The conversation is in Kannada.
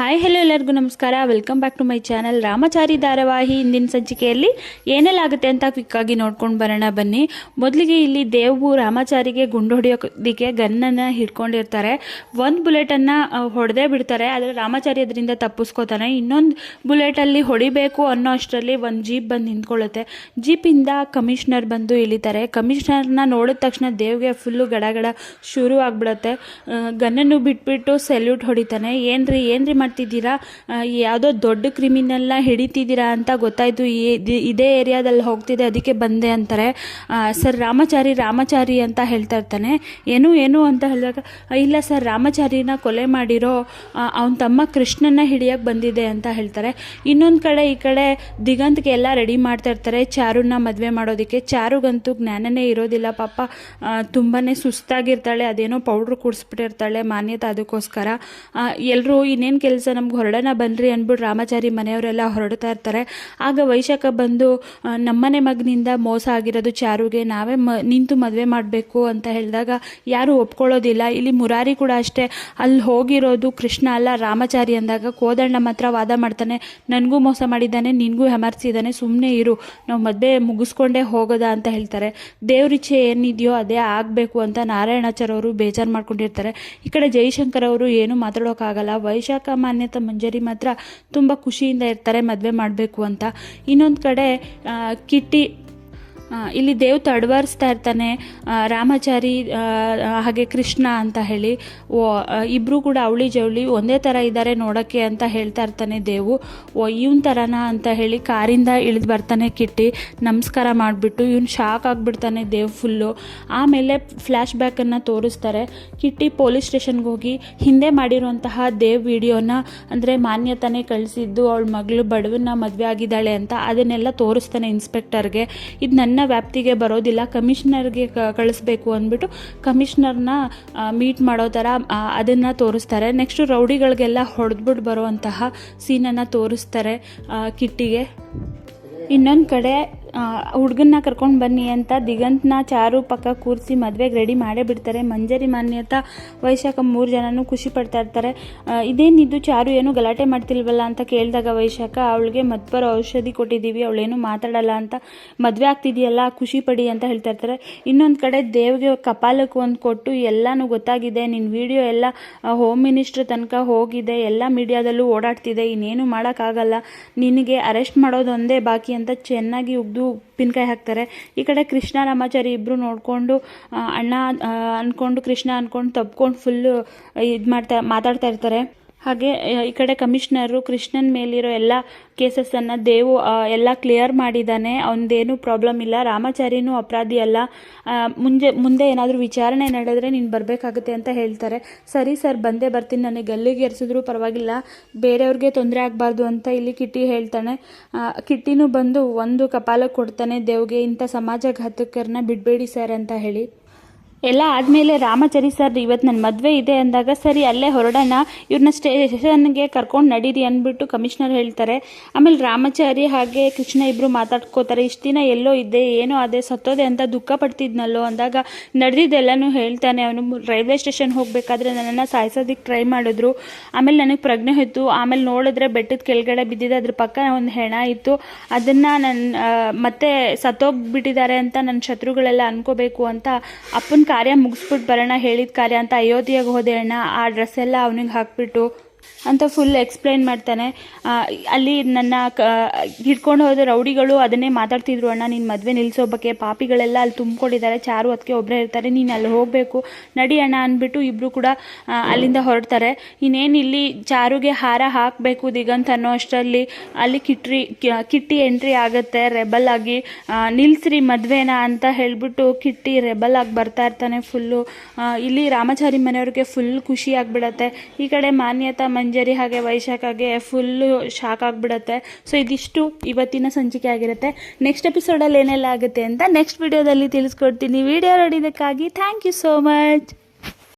ಹಾಯ್ ಹಲೋ ಎಲ್ಲರಿಗೂ ನಮಸ್ಕಾರ. Welcome back to my channel Ramachari ಧಾರಾವಾಹಿ ಇಂದಿನ ಸಂಚಿಕೆಯಲ್ಲಿ ಏನೆಲ್ಲ ಆಗುತ್ತೆ ಅಂತ ಕ್ವಿಕ್ಕಾಗಿ ನೋಡ್ಕೊಂಡು ಬರೋಣ ಬನ್ನಿ. ಮೊದಲಿಗೆ ಇಲ್ಲಿ ದೇವು ರಾಮಾಚಾರಿಗೆ ಗುಂಡು ಹೊಡೆಯೋದಕ್ಕೆ ಗನ್ನನ್ನು ಹಿಡ್ಕೊಂಡಿರ್ತಾರೆ. ಒಂದು ಬುಲೆಟನ್ನು ಹೊಡೆದೇ ಬಿಡ್ತಾರೆ. ಆದರೆ ರಾಮಾಚಾರಿ ಅದರಿಂದ ತಪ್ಪಿಸ್ಕೋತಾನೆ. ಇನ್ನೊಂದು ಬುಲೆಟಲ್ಲಿ ಹೊಡಿಬೇಕು ಅನ್ನೋ ಅಷ್ಟರಲ್ಲಿ ಒಂದು ಜೀಪ್ ಬಂದು ನಿಂತ್ಕೊಳ್ಳುತ್ತೆ. ಜೀಪಿಂದ ಕಮಿಷನರ್ ಬಂದು ಇಳಿತಾರೆ. ಕಮಿಷನರ್ನ ನೋಡಿದ ತಕ್ಷಣ ದೇವ್ಗೆ ಫುಲ್ಲು ಗಡಗಡ ಶುರು ಆಗ್ಬಿಡುತ್ತೆ ಗನ್ನನ್ನು ಬಿಟ್ಬಿಟ್ಟು ಸೆಲ್ಯೂಟ್ ಹೊಡಿತಾನೆ. ಏನ್ರಿ ಏನ್ರಿ ಮಾಡ್ತಿದ್ದೀರಾ? ಯಾವುದೋ ದೊಡ್ಡ ಕ್ರಿಮಿನಲ್ನ ಹಿಡಿತಿದ್ದೀರಾ ಅಂತ ಗೊತ್ತಾಯಿತು. ಇದೇ ಏರಿಯಾದಲ್ಲಿ ಹೋಗ್ತಿದೆ, ಅದಕ್ಕೆ ಬಂದೆ ಅಂತಾರೆ. ಸರ್ ರಾಮಚಾರಿ ರಾಮಚಾರಿ ಅಂತ ಹೇಳ್ತಾ ಇರ್ತಾನೆ. ಏನು ಏನು ಅಂತ ಹೇಳಿದಾಗ, ಇಲ್ಲ ಸರ್, ರಾಮಚಾರಿನ ಕೊಲೆ ಮಾಡಿರೋ ಅವನ ತಮ್ಮ ಕೃಷ್ಣನ ಹಿಡಿಯಕ್ಕೆ ಬಂದಿದೆ ಅಂತ ಹೇಳ್ತಾರೆ. ಇನ್ನೊಂದು ಕಡೆ, ಈ ಕಡೆ ದಿಗಂತ್ಗೆ ಎಲ್ಲ ರೆಡಿ ಮಾಡ್ತಾ ಇರ್ತಾರೆ. ಚಾರುನ ಮದುವೆ ಮಾಡೋದಕ್ಕೆ. ಚಾರುಗಂತೂ ಜ್ಞಾನನೇ ಇರೋದಿಲ್ಲ, ಪಾಪ. ತುಂಬಾ ಸುಸ್ತಾಗಿರ್ತಾಳೆ, ಅದೇನೋ ಪೌಡ್ರ್ ಕುಡಿಸ್ಬಿಟ್ಟಿರ್ತಾಳೆ ಮಾನ್ಯತೆ ಅದಕ್ಕೋಸ್ಕರ. ಎಲ್ಲರೂ ಇನ್ನೇನು ಕೆಲಸ ನಮ್ಗೆ ಹೊರಡೋಣ ಬನ್ನಿರಿ ಅಂದ್ಬಿಟ್ಟು ರಾಮಾಚಾರಿ ಮನೆಯವರೆಲ್ಲ ಹೊರಡ್ತಾ ಇರ್ತಾರೆ. ಆಗ ವೈಶಾಖ ಬಂದು ನಮ್ಮನೆ ಮಗನಿಂದ ಮೋಸ ಆಗಿರೋದು ಚಾರುಗೆ ನಾವೇ ಮ, ನಿಂತು ಮದುವೆ ಮಾಡಬೇಕು ಅಂತ ಹೇಳಿದಾಗ ಯಾರೂ ಒಪ್ಕೊಳ್ಳೋದಿಲ್ಲ. ಇಲ್ಲಿ ಮುರಾರಿ ಕೂಡ ಅಷ್ಟೇ. ಅಲ್ಲಿ ಹೋಗಿರೋದು ಕೃಷ್ಣ ಅಲ್ಲ, ರಾಮಾಚಾರಿ ಅಂದಾಗ ಕೋದಣ್ಣ ಮಾತ್ರ ವಾದ ಮಾಡ್ತಾನೆ. ನನಗೂ ಮೋಸ ಮಾಡಿದ್ದಾನೆ, ನಿನಗೂ ಹೆಮರ್ಸಿದ್ದಾನೆ ಸುಮ್ಮನೆ ಇರು. ನಾವು ಮದುವೆ ಮುಗಿಸ್ಕೊಂಡೇ ಹೋಗೋದ ಅಂತ ಹೇಳ್ತಾರೆ. ದೇವ್ರಿಚ್ಛೆ ಏನಿದೆಯೋ ಅದೇ ಆಗಬೇಕು ಅಂತ ನಾರಾಯಣಾಚಾರ್ಯವರು ಬೇಜಾರು ಮಾಡ್ಕೊಂಡಿರ್ತಾರೆ. ಈ ಕಡೆ ಜೈಶಂಕರ್ ಅವರು ಏನು ಮಾತಾಡೋಕ್ಕಾಗಲ್ಲ. ವೈಶಾಖ ಮಾನ್ಯತ ಮಂಜರಿ ಮಾತ್ರ ತುಂಬ ಖುಷಿಯಿಂದ ಇರ್ತಾರೆ ಮದುವೆ ಮಾಡಬೇಕು ಅಂತ. ಇನ್ನೊಂದು ಕಡೆ ಕಿಟ್ಟಿ ಇಲ್ಲಿ ದೇವ್ ತಡವರಿಸ್ತಾ ಇರ್ತಾನೆ ರಾಮಾಚಾರಿ ಹಾಗೆ ಕೃಷ್ಣ ಅಂತ ಹೇಳಿ. ಓ ಇಬ್ಬರು ಕೂಡ ಅವಳಿ ಜವಳಿ ಒಂದೇ ಥರ ಇದ್ದಾರೆ ನೋಡೋಕ್ಕೆ ಅಂತ ಹೇಳ್ತಾ ಇರ್ತಾನೆ ದೇವು. ಓ, ಇವನ್ ಥರನ ಅಂತ ಹೇಳಿ ಕಾರಿಂದ ಇಳಿದು ಬರ್ತಾನೆ ಕಿಟ್ಟಿ. ನಮಸ್ಕಾರ ಮಾಡಿಬಿಟ್ಟು ಇವನು ಶಾಕ್ ಆಗಿಬಿಡ್ತಾನೆ ದೇವ್ ಫುಲ್ಲು ಆಮೇಲೆ ಫ್ಲ್ಯಾಶ್ ಬ್ಯಾಕನ್ನು ತೋರಿಸ್ತಾರೆ. ಕಿಟ್ಟಿ ಪೊಲೀಸ್ ಸ್ಟೇಷನ್ಗೆ ಹೋಗಿ ಹಿಂದೆ ಮಾಡಿರುವಂತಹ ದೇವ್ ವಿಡಿಯೋನ ಅಂದರೆ ಮಾನ್ಯತಾನೆ ಕಳಿಸಿದ್ದು, ಅವಳ ಮಗಳು ಬಡವನ್ನ ಮದುವೆ ಆಗಿದ್ದಾಳೆ ಅಂತ ಅದನ್ನೆಲ್ಲ ತೋರಿಸ್ತಾನೆ ಇನ್ಸ್ಪೆಕ್ಟರ್ಗೆ ಇದು ನನ್ನ ವ್ಯಾಪ್ತಿಗೆ ಬರೋದಿಲ್ಲ. ಕಮಿಷನರ್ಗೆ ಕಳಿಸ್ಬೇಕು ಅಂದ್ಬಿಟ್ಟು ಕಮಿಷನರ್ನ ಮೀಟ್ ಮಾಡೋ ಥರ ಅದನ್ನು ತೋರಿಸ್ತಾರೆ. ನೆಕ್ಸ್ಟು ರೌಡಿಗಳಿಗೆಲ್ಲ ಹೊಡೆದ್ಬಿಟ್ಟು ಬರುವಂತಹ ಸೀನನ್ನು ತೋರಿಸ್ತಾರೆ ಕಿಟ್ಟಿಗೆ. ಇನ್ನೊಂದು ಕಡೆ ಹುಡುಗನ್ನ ಕರ್ಕೊಂಡು ಬನ್ನಿ ಅಂತ ದಿಗಂತನ ಚಾರು, ಪಕ್ಕ ಕೂರಿಸಿ ಮದುವೆಗೆ ರೆಡಿ ಮಾಡೇ ಬಿಡ್ತಾರೆ. ಮಂಜರಿ ಮಾನ್ಯತ, ವೈಶಾಖ ಮೂರು ಜನನೂ ಖುಷಿ ಪಡ್ತಾ ಇರ್ತಾರೆ. ಇದೇನಿದ್ದು ಇದೇನಿದು ಚಾರು ಏನು ಗಲಾಟೆ ಮಾಡ್ತಿಲ್ವಲ್ಲ ಅಂತ ಕೇಳಿದಾಗ ವೈಶಾಖ, ಅವಳಿಗೆ ಮದ್ಬರೋ ಔಷಧಿ ಕೊಟ್ಟಿದ್ದೀವಿ, ಅವಳೇನು ಮಾತಾಡಲ್ಲ ಅಂತ, ಮದುವೆ ಆಗ್ತಿದೆಯಲ್ಲ, ಖುಷಿ ಪಡಿ ಅಂತ ಹೇಳ್ತಾ ಇರ್ತಾರೆ. ಇನ್ನೊಂದು ಕಡೆ ದೇವ್ಗೆ ಕಪಾಲಕ್ಕೆ ಒಂದು ಕೊಟ್ಟು, ಎಲ್ಲನೂ ಗೊತ್ತಾಗಿದೆ ನಿನ್ನ ವಿಡಿಯೋ ಎಲ್ಲ ಹೋಮ್ ಮಿನಿಸ್ಟ್ರ್ ತನಕ ಹೋಗಿದೆ, ಎಲ್ಲ ಮೀಡಿಯಾದಲ್ಲೂ ಓಡಾಡ್ತಿದೆ, ಇನ್ನೇನು ಮಾಡೋಕ್ಕಾಗಲ್ಲ, ನಿನಗೆ ಅರೆಸ್ಟ್ ಮಾಡೋದೊಂದೇ ಬಾಕಿ ಅಂತ ಚೆನ್ನಾಗಿ ಉಗ್ದು ಉಪ್ಪಿನಕಾಯಿ ಹಾಕ್ತಾರೆ. ಈ ಕಡೆ ಕೃಷ್ಣ ರಾಮಾಚಾರಿ ಇಬ್ಬರು ನೋಡಿಕೊಂಡು ಅಣ್ಣ ಅಂದ್ಕೊಂಡು ಕೃಷ್ಣ ಅಂದ್ಕೊಂಡು ತಬ್ಕೊಂಡು ಫುಲ್ಲು ಇದು ಮಾಡ್ತಾ, ಮಾತಾಡ್ತಾ ಇರ್ತಾರೆ. ಹಾಗೆ ಈ ಕಡೆ ಕಮಿಷನರು, ಕೃಷ್ಣನ್ ಮೇಲಿರೋ ಎಲ್ಲ ಕೇಸಸನ್ನು ದೇವು ಎಲ್ಲ ಕ್ಲಿಯರ್ ಮಾಡಿದ್ದಾನೆ ಅವನದೇನು ಪ್ರಾಬ್ಲಮ್ ಇಲ್ಲ. ರಾಮಾಚಾರಿನೂ ಅಪರಾಧಿ ಅಲ್ಲ. ಮುಂಜೆ, ಮುಂದೆ ಏನಾದರೂ ವಿಚಾರಣೆ ನಡೆದ್ರೆ ನೀನು ಬರಬೇಕಾಗುತ್ತೆ ಅಂತ ಹೇಳ್ತಾರೆ. ಸರಿ ಸರ್, ಬಂದೇ ಬರ್ತೀನಿ. ನನಗೆ ಗಲ್ಲಿಗೆ ಎರ್ಸಿದ್ರು ಪರವಾಗಿಲ್ಲ. ಬೇರೆಯವ್ರಿಗೆ ತೊಂದರೆ ಆಗಬಾರ್ದು ಅಂತ ಇಲ್ಲಿ ಕಿಟ್ಟಿ ಹೇಳ್ತಾನೆ. ಕಿಟ್ಟಿನೂ ಬಂದು ಒಂದು ಕಪಾಲ ಕೊಡ್ತಾನೆ ದೇವ್ಗೆ. ಇಂಥ ಸಮಾಜಘಾತಕರನ್ನ ಬಿಡಬೇಡಿ ಸರ್ ಅಂತ ಹೇಳಿ. ಎಲ್ಲ ಆದಮೇಲೆ ರಾಮಾಚಾರಿ ಸರ್ ಇವತ್ತು ನನ್ನ ಮದುವೆ ಇದೆ ಅಂದಾಗ, ಸರಿ, ಅಲ್ಲೇ ಹೊರಡೋಣ. ಇವ್ರನ್ನ ಸ್ಟೇಷನ್ಗೆ ಕರ್ಕೊಂಡು ನಡೀರಿ ಅಂದ್ಬಿಟ್ಟು ಕಮಿಷನರ್ ಹೇಳ್ತಾರೆ. ಆಮೇಲೆ ರಾಮಾಚಾರಿ ಹಾಗೆ ಕೃಷ್ಣ ಇಬ್ಬರು ಮಾತಾಡ್ಕೋತಾರೆ, ಇಷ್ಟು ದಿನ ಎಲ್ಲೋ ಇದ್ದೆ, ಏನೋ ಅದೇ ಸತ್ತೋದೆ ಅಂತ ದುಃಖ ಪಡ್ತಿದ್ನಲ್ಲೋ? ಅಂದಾಗ ನಡೆದಿದ್ದೆಲ್ಲನೂ ಹೇಳ್ತಾನೆ. ಅವನು ರೈಲ್ವೆ ಸ್ಟೇಷನ್ ಹೋಗಬೇಕಾದ್ರೆ ನನ್ನನ್ನು ಸಾಯಿಸೋದಕ್ಕೆ ಟ್ರೈ ಮಾಡಿದ್ರು. ಆಮೇಲೆ ನನಗೆ ಪ್ರಜ್ಞೆ ಹೋಯ್ತು. ಆಮೇಲೆ ನೋಡಿದ್ರೆ ಬೆಟ್ಟದ ಕೆಳಗಡೆ ಬಿದ್ದಿದೆ. ಅದ್ರ ಪಕ್ಕ ಒಂದು ಹೆಣ ಇತ್ತು. ಅದನ್ನು ನನ್ನ ಮತ್ತೆ ಸತ್ತೋಗ್ಬಿಟ್ಟಿದ್ದಾರೆ ಅಂತ ನನ್ನ ಶತ್ರುಗಳೆಲ್ಲ ಅನ್ಕೋಬೇಕು ಅಂತ ಅಪ್ಪನ ಕಾರ್ಯ ಮುಗಿಸ್ಬಿಟ್ಟು ಬರೋಣ ಹೇಳಿದ ಕಾರ್ಯ ಅಂತ ಅಯೋಧ್ಯೆಗೆ ಹೋದೆ ಅಣ್ಣ ಆ ಡ್ರೆಸ್ ಎಲ್ಲ ಅವನಿಗೆ ಹಾಕ್ಬಿಟ್ಟು ಅಂತ ಫುಲ್ ಎಕ್ಸ್ಪ್ಲೈನ್ ಮಾಡ್ತಾನೆ. ಅಲ್ಲಿ ನನ್ನ ಕ, ಹಿಡ್ಕೊಂಡು ಹೋದ ರೌಡಿಗಳು ಅದನ್ನೇ ಮಾತಾಡ್ತಿದ್ರು, ಅಣ್ಣ ನಿನ್ನ ಮದುವೆ ನಿಲ್ಲಿಸೋಬಕ್ಕೆ ಪಾಪಿಗಳೆಲ್ಲ ಅಲ್ಲಿ ತುಂಬಿಕೊಂಡಿದ್ದಾರೆ, ಚಾರು ಅದಕ್ಕೆ ಒಬ್ಬರೇ ಇರ್ತಾರೆ, ನೀನು ಅಲ್ಲಿ ಹೋಗಬೇಕು. ನಡಿ ಅಣ್ಣ, ಅಂದ್ಬಿಟ್ಟು ಇಬ್ಬರು ಕೂಡ ಅಲ್ಲಿಂದ ಹೊರಡ್ತಾರೆ. ಇನ್ನೇನು ಇಲ್ಲಿ ಚಾರುಗೆ ಹಾರ ಹಾಕಬೇಕು ದಿಗಂತ ಅನ್ನೋ ಅಷ್ಟರಲ್ಲಿ ಅಲ್ಲಿ ಕಿಟ್ರಿ ಕಿಟ್ಟಿ ಎಂಟ್ರಿ ಆಗುತ್ತೆ. ರೆಬಲ್ ಆಗಿ ನಿಲ್ಲಿಸ್ರಿ ಮದುವೆನ ಅಂತ ಹೇಳ್ಬಿಟ್ಟು ಕಿಟ್ಟಿ ರೆಬಲ್ ಆಗಿ ಬರ್ತಾ ಇರ್ತಾನೆ ಫುಲ್ಲು ಇಲ್ಲಿ ರಾಮಾಚಾರಿ ಮನೆಯವ್ರಿಗೆ ಫುಲ್ ಖುಷಿ ಆಗಿಬಿಡತ್ತೆ. ಈ ಕಡೆ ಮಾನ್ಯತಾ ಮಂಜರಿ ಹಾಗೆ ವೈಶಾಖಗೆ ಫುಲ್ಲು ಶಾಕ್ ಆಗಿಬಿಡತ್ತೆ. ಸೊ ಇದಿಷ್ಟು ಇವತ್ತಿನ ಸಂಚಿಕೆ ಆಗಿರುತ್ತೆ. ನೆಕ್ಸ್ಟ್ ಎಪಿಸೋಡಲ್ಲಿ ಏನೆಲ್ಲ ಆಗುತ್ತೆ ಅಂತ ನೆಕ್ಸ್ಟ್ ವಿಡಿಯೋದಲ್ಲಿ ತಿಳಿಸ್ಕೊಡ್ತೀನಿ. ವಿಡಿಯೋ ನೋಡಿದ್ದಕ್ಕಾಗಿ ಥ್ಯಾಂಕ್ ಯು ಸೋ ಮಚ್